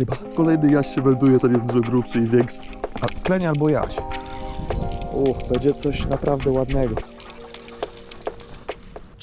ryba. Kolejny jaś się melduje, ten jest dużo grubszy i większy. A kleń albo jaś. Uch, będzie coś naprawdę ładnego.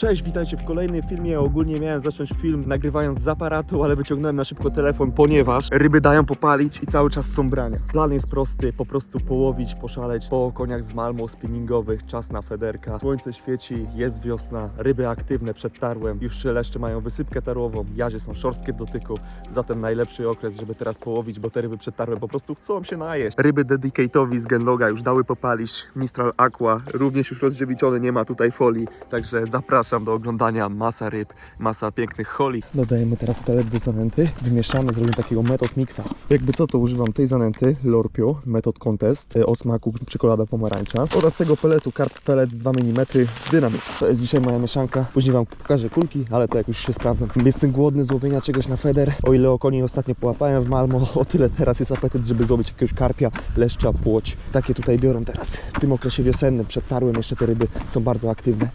Cześć, witajcie w kolejnym filmie. Ogólnie miałem zacząć film nagrywając z aparatu, ale wyciągnąłem na szybko telefon, ponieważ ryby dają popalić i cały czas są brania. Plan jest prosty, po prostu połowić, poszaleć po koniach z Malmo spinningowych, czas na federka. Słońce świeci, jest wiosna, ryby aktywne przed tarłem, już leszcze mają. Wysypkę tarłową, jazie są szorstkie w dotyku, zatem najlepszy okres, żeby teraz połowić, bo te ryby przed tarłem po prostu chcą się najeść. Ryby Dedicate'owi z Genloga już dały popalić, Mistral Aqua również już rozdziewiczony, nie ma tutaj folii, także zapraszam do oglądania, masa ryb, masa pięknych holi. Dodajemy teraz pelet do zanęty, wymieszamy, zrobimy takiego metod mixa. Jakby co, to używam tej zanęty, Lorpio, metod contest, e, o smaku czekolada pomarańcza oraz tego peletu Carp Pellets 2 mm z dynamit. To jest dzisiaj moja mieszanka, później wam pokażę kulki, ale to jak już się sprawdzą. Jestem głodny z łowienia czegoś na feder, o ile okoni ostatnio połapałem w Malmo, o tyle teraz jest apetyt, żeby złowić jakiegoś karpia, leszcza, płoć. Takie tutaj biorą teraz. W tym okresie wiosennym, przed tarłem jeszcze te ryby są bardzo aktywne.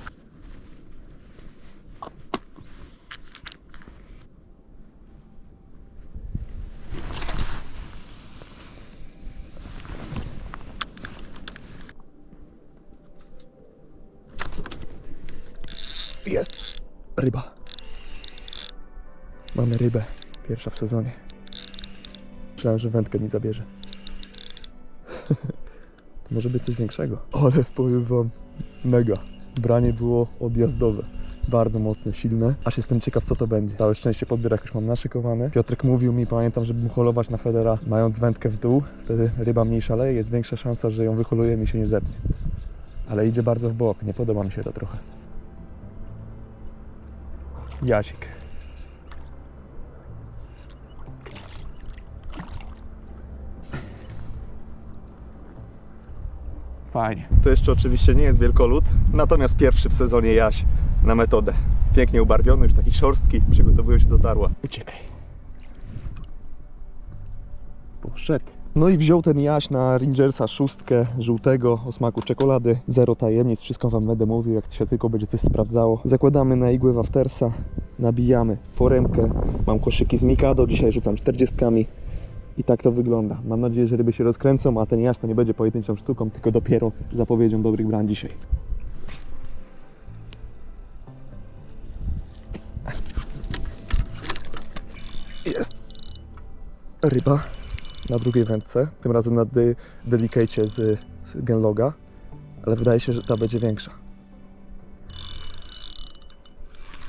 Jest ryba. Mamy rybę. Pierwsza w sezonie. Myślałem, że wędkę mi zabierze. to może być coś większego. Ale powiem wam, mega. Branie było odjazdowe. Bardzo mocne, silne. Aż jestem ciekaw, co to będzie. Całe szczęście podbierak już mam naszykowane. Piotrek mówił mi, pamiętam, żebym holować na federa, mając wędkę w dół. Wtedy ryba mniej szaleje, jest większa szansa, że ją wyholuje mi się nie zepnie. Ale idzie bardzo w bok, nie podoba mi się to trochę. Jasik. Fajnie. To jeszcze oczywiście nie jest wielkolud, natomiast pierwszy w sezonie jaś na metodę. Pięknie ubarwiony, już taki szorstki, przygotowują się do darła. Uciekaj. Poszedł. No i wziął ten jaś na Rangersa szóstkę żółtego o smaku czekolady. Zero tajemnic, wszystko wam będę mówił, jak się tylko będzie coś sprawdzało. Zakładamy na igłę waftersa, nabijamy foremkę. Mam koszyki z Mikado, dzisiaj rzucam 40. I tak to wygląda. Mam nadzieję, że ryby się rozkręcą, a ten jaś to nie będzie pojedynczą sztuką, tylko dopiero zapowiedzią dobrych bran dzisiaj. Jest ryba na drugiej wędce, tym razem na de- Delicate z, z Genloga, ale wydaje się, że ta będzie większa.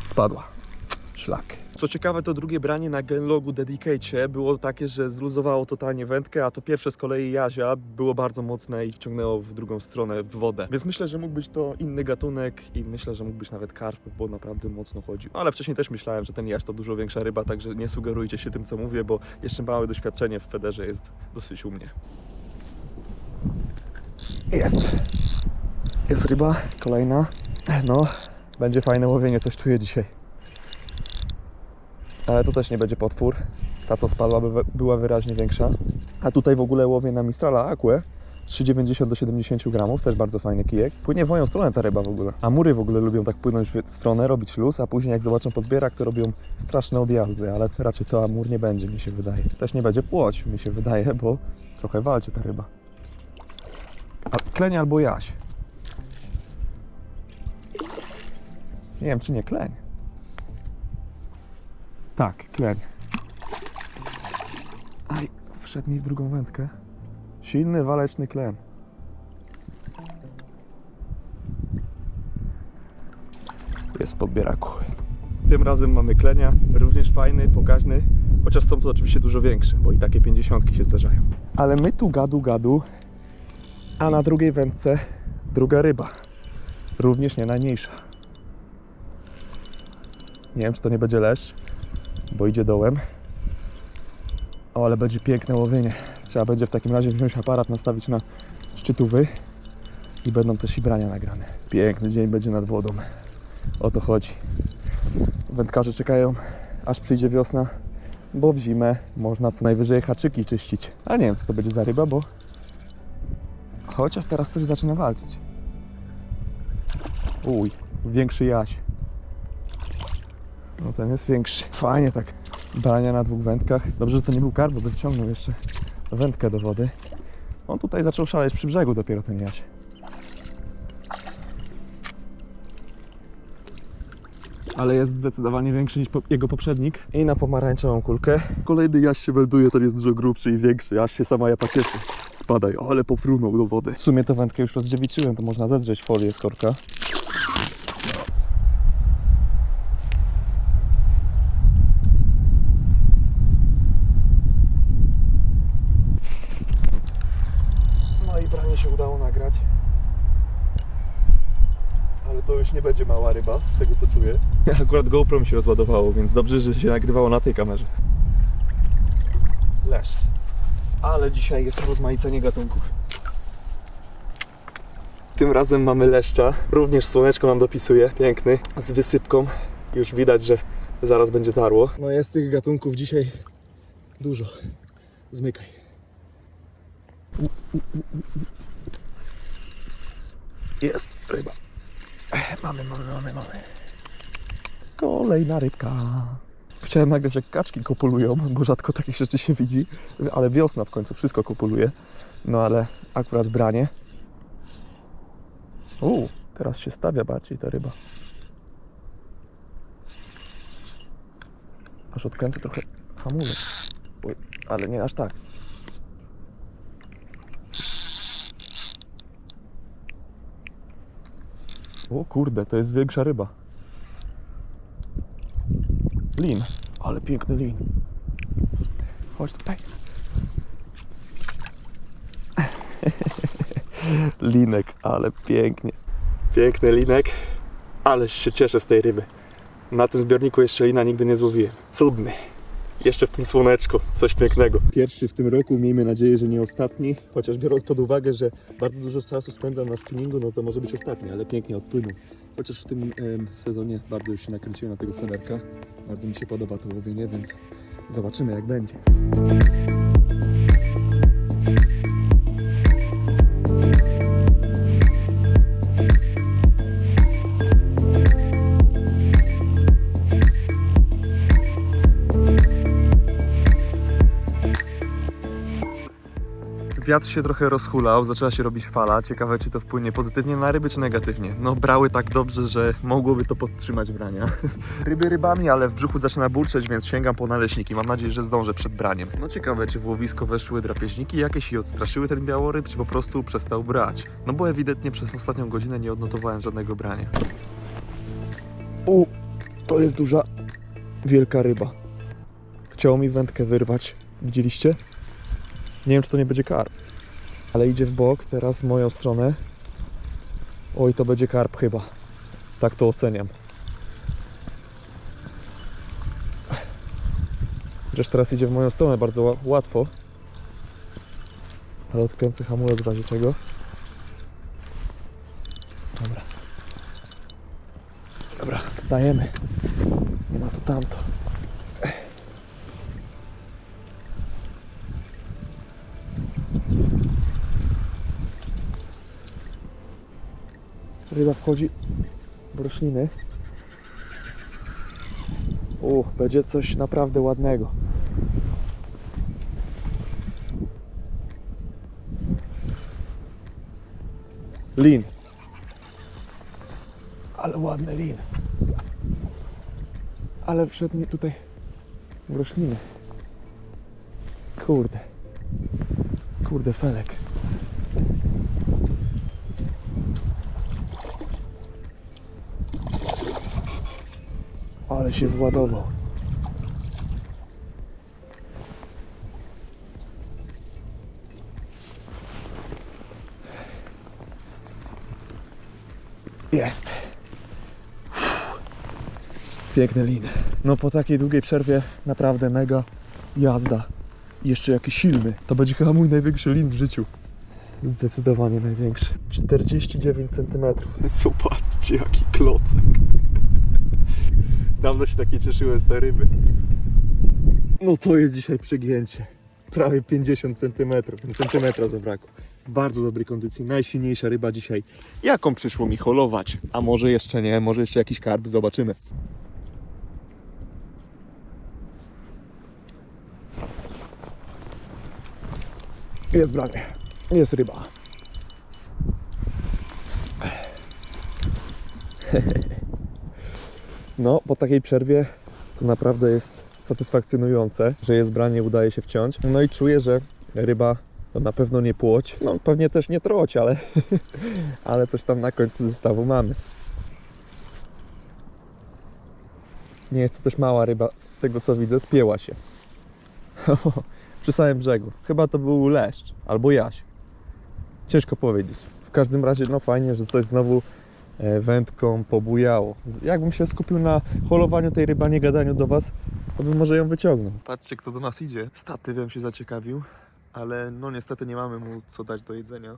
Spadła. Szlak. Co ciekawe, to drugie branie na Genlogu Dedicate było takie, że zluzowało totalnie wędkę, a to pierwsze z kolei Jazia było bardzo mocne i wciągnęło w drugą stronę w wodę. Więc myślę, że mógł być to inny gatunek i myślę, że mógł być nawet karp, bo naprawdę mocno chodził. Ale wcześniej też myślałem, że ten Jaś to dużo większa ryba, także nie sugerujcie się tym, co mówię, bo jeszcze małe doświadczenie w Federze jest dosyć u mnie. Jest. Jest ryba, kolejna. No, będzie fajne łowienie, coś czuję dzisiaj. Ale to też nie będzie potwór. Ta, co spadła, by- była wyraźnie większa. A tutaj w ogóle łowię na Mistrala Aquę. 3,90 do 70 gramów, też bardzo fajny kijek. Płynie w moją stronę ta ryba w ogóle. A mury w ogóle lubią tak płynąć w stronę, robić luz, a później jak zobaczą podbierak, to robią straszne odjazdy, ale raczej to amur nie będzie, mi się wydaje. Też nie będzie płoć, mi się wydaje, bo trochę walczy ta ryba. A kleń albo jaś? Nie wiem, czy nie kleń. Tak, kleń. Aj, wszedł mi w drugą wędkę. Silny, waleczny klen. Jest podbieraku. Tym razem mamy klenia, również fajny, pokaźny, chociaż są to oczywiście dużo większe, bo i takie pięćdziesiątki się zdarzają. Ale my tu gadu gadu, a na drugiej wędce druga ryba. Również nie najmniejsza. Nie wiem, czy to nie będzie leszcz, bo idzie dołem. O, ale będzie piękne łowienie. Trzeba będzie w takim razie wziąć aparat, nastawić na szczytówy i będą też i brania nagrane. Piękny dzień będzie nad wodą. O to chodzi. Wędkarze czekają, aż przyjdzie wiosna, bo w zimę można co najwyżej haczyki czyścić. A nie wiem, co to będzie za ryba, bo chociaż teraz coś zaczyna walczyć. Uj, większy jaś. No ten jest większy. Fajnie tak Brania na dwóch wędkach. Dobrze, że to nie był karp, bo by wciągnął jeszcze wędkę do wody. On tutaj zaczął szaleć przy brzegu dopiero ten jaś. Ale jest zdecydowanie większy niż po- jego poprzednik. I na pomarańczową kulkę. Kolejny jaś się melduje, ten jest dużo grubszy i większy. Aż się sama japa cieszy. Spadaj, ale pofrunął do wody. W sumie to wędkę już rozdziewiczyłem, to można zedrzeć folię z korka. No i branie się udało nagrać. Nie będzie mała ryba, z tego co czuję. Akurat GoPro mi się rozładowało, więc dobrze, że się nagrywało na tej kamerze. Leszcz. Ale dzisiaj jest rozmaicenie gatunków. Tym razem mamy leszcza. Również słoneczko nam dopisuje. Piękny. Z wysypką. Już widać, że zaraz będzie tarło. No jest tych gatunków dzisiaj dużo. Zmykaj. Jest ryba. Mamy, mamy, mamy, mamy. Kolejna rybka. Chciałem nagrać jak kaczki kopulują, bo rzadko takich rzeczy się widzi, ale wiosna w końcu wszystko kopuluje. No ale akurat branie. U, teraz się stawia bardziej ta ryba. Aż odkręcę trochę hamulec. Oj, ale nie aż tak. O kurde, to jest większa ryba. Lin. Ale piękny lin. Chodź tutaj. Linek, ale pięknie. Piękny linek. Ależ się cieszę z tej ryby. Na tym zbiorniku jeszcze lina nigdy nie złowiłem. Cudny. Jeszcze w tym słoneczku. Coś pięknego. Pierwszy w tym roku, miejmy nadzieję, że nie ostatni. Chociaż biorąc pod uwagę, że bardzo dużo czasu spędzam na spinningu, no to może być ostatni, ale pięknie odpłynął. Chociaż w tym em, sezonie bardzo już się nakręciłem na tego fenerka. Bardzo mi się podoba to łowienie, więc zobaczymy jak będzie. Wiatr się trochę rozhulał, zaczęła się robić fala. Ciekawe, czy to wpłynie pozytywnie na ryby, czy negatywnie. No, brały tak dobrze, że mogłoby to podtrzymać brania. Ryby rybami, ale w brzuchu zaczyna burczeć, więc sięgam po naleśniki. Mam nadzieję, że zdążę przed braniem. No ciekawe, czy w łowisko weszły drapieżniki jakieś i odstraszyły ten białoryb, czy po prostu przestał brać. No bo ewidentnie przez ostatnią godzinę nie odnotowałem żadnego brania. U, to jest duża, wielka ryba. Chciało mi wędkę wyrwać. Widzieliście? Nie wiem, czy to nie będzie karp. Ale idzie w bok, teraz w moją stronę. Oj, to będzie karp chyba. Tak to oceniam. Chociaż teraz idzie w moją stronę bardzo ła- łatwo. Ale odkręcę hamulec w razie czego. Dobra. Dobra, wstajemy. Nie ma to tamto. Ryba wchodzi w rośliny. U, będzie coś naprawdę ładnego. Lin. Ale ładny lin. Ale wszedł mi tutaj w rośliny. Kurde. Kurde, felek. Ale się władował. Jest. Piękny lin. No po takiej długiej przerwie naprawdę mega jazda. Jeszcze jakiś silny. To będzie chyba mój największy lin w życiu. Zdecydowanie największy. 49 cm. Zobaczcie jaki klocek. Dawno się takie cieszyłem z tej ryby. No to jest dzisiaj przegięcie. Prawie 50 cm. Centymetra zabrakło. Bardzo dobrej kondycji. Najsilniejsza ryba dzisiaj. Jaką przyszło mi holować? A może jeszcze nie, może jeszcze jakiś karb, zobaczymy. Jest branie. Jest ryba. No, po takiej przerwie to naprawdę jest satysfakcjonujące, że jest branie, udaje się wciąć. No i czuję, że ryba to na pewno nie płoć. No, pewnie też nie troć, ale, ale coś tam na końcu zestawu mamy. Nie jest to też mała ryba, z tego co widzę, spięła się. Przy samym brzegu. Chyba to był leszcz albo jaś. Ciężko powiedzieć. W każdym razie, no fajnie, że coś znowu wędką pobujało. Jakbym się skupił na holowaniu tej ryby, a nie gadaniu do Was, to bym może ją wyciągnął. Patrzcie, kto do nas idzie. Statywem się zaciekawił, ale no niestety nie mamy mu co dać do jedzenia.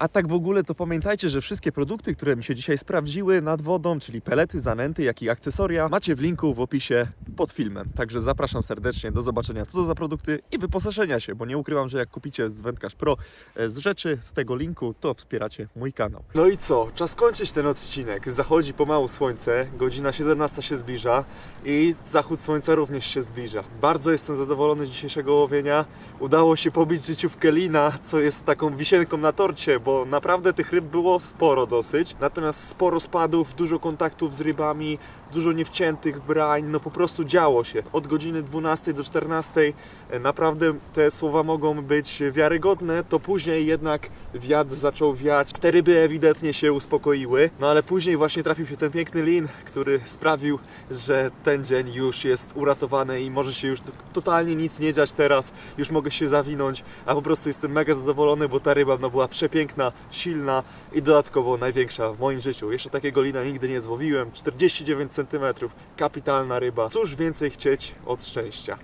A tak w ogóle to pamiętajcie, że wszystkie produkty, które mi się dzisiaj sprawdziły nad wodą, czyli pelety, zanęty, jak i akcesoria, macie w linku w opisie pod filmem. Także zapraszam serdecznie do zobaczenia, co to za produkty i wyposażenia się, bo nie ukrywam, że jak kupicie z Wędkarz Pro e, z rzeczy z tego linku, to wspieracie mój kanał. No i co? Czas kończyć ten odcinek. Zachodzi pomału słońce, godzina 17 się zbliża i zachód słońca również się zbliża. Bardzo jestem zadowolony z dzisiejszego łowienia. Udało się pobić życiówkę lina, co jest taką wisienką na torcie, bo naprawdę tych ryb było sporo dosyć. Natomiast sporo spadów, dużo kontaktów z rybami, dużo niewciętych brań, no po prostu działo się. Od godziny 12 do 14 e, naprawdę te słowa mogą być wiarygodne, to później jednak wiatr zaczął wiać. Te ryby ewidentnie się uspokoiły, no ale później właśnie trafił się ten piękny lin, który sprawił, że ten dzień już jest uratowany i może się już totalnie nic nie dziać teraz, już mogę się zawinąć, a po prostu jestem mega zadowolony, bo ta ryba no, była przepiękna, silna i dodatkowo największa w moim życiu. Jeszcze takiego lina nigdy nie złowiłem, 49 cm, kapitalna ryba. Cóż więcej chcieć od szczęścia.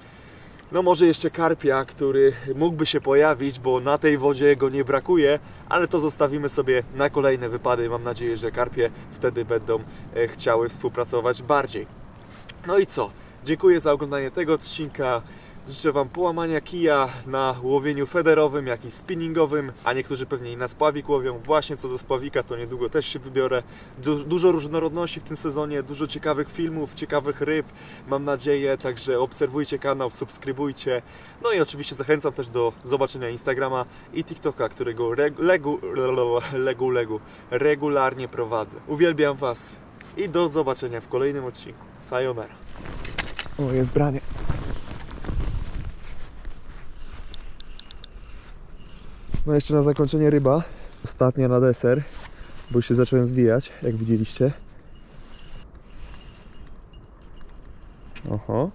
No może jeszcze karpia, który mógłby się pojawić, bo na tej wodzie go nie brakuje, ale to zostawimy sobie na kolejne wypady. Mam nadzieję, że karpie wtedy będą e, chciały współpracować bardziej. No i co? Dziękuję za oglądanie tego odcinka. Życzę Wam połamania kija na łowieniu federowym, jak i spinningowym, a niektórzy pewnie i na spławik łowią. Właśnie co do spławika, to niedługo też się wybiorę. Du dużo różnorodności w tym sezonie, dużo ciekawych filmów, ciekawych ryb, mam nadzieję, także obserwujcie kanał, subskrybujcie. No i oczywiście zachęcam też do zobaczenia Instagrama i TikToka, którego regu, legu, legu, legu, regularnie prowadzę. Uwielbiam Was i do zobaczenia w kolejnym odcinku. Sayonara. O, jest branie. No jeszcze na zakończenie ryba. Ostatnia na deser, bo już się zacząłem zwijać, jak widzieliście. Oho.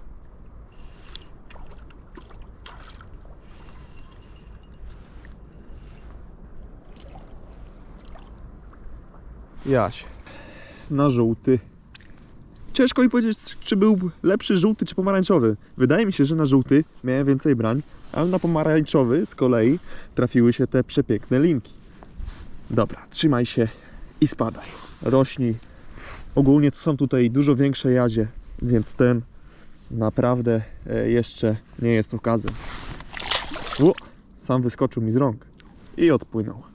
Jaś. Na żółty. Ciężko mi powiedzieć, czy był lepszy żółty czy pomarańczowy. Wydaje mi się, że na żółty miałem więcej brań, ale na pomarańczowy z kolei trafiły się te przepiękne linki. Dobra, trzymaj się i spadaj. Rośnij. Ogólnie są tutaj dużo większe jazie, więc ten naprawdę e, jeszcze nie jest okazem. Sam wyskoczył mi z rąk i odpłynął.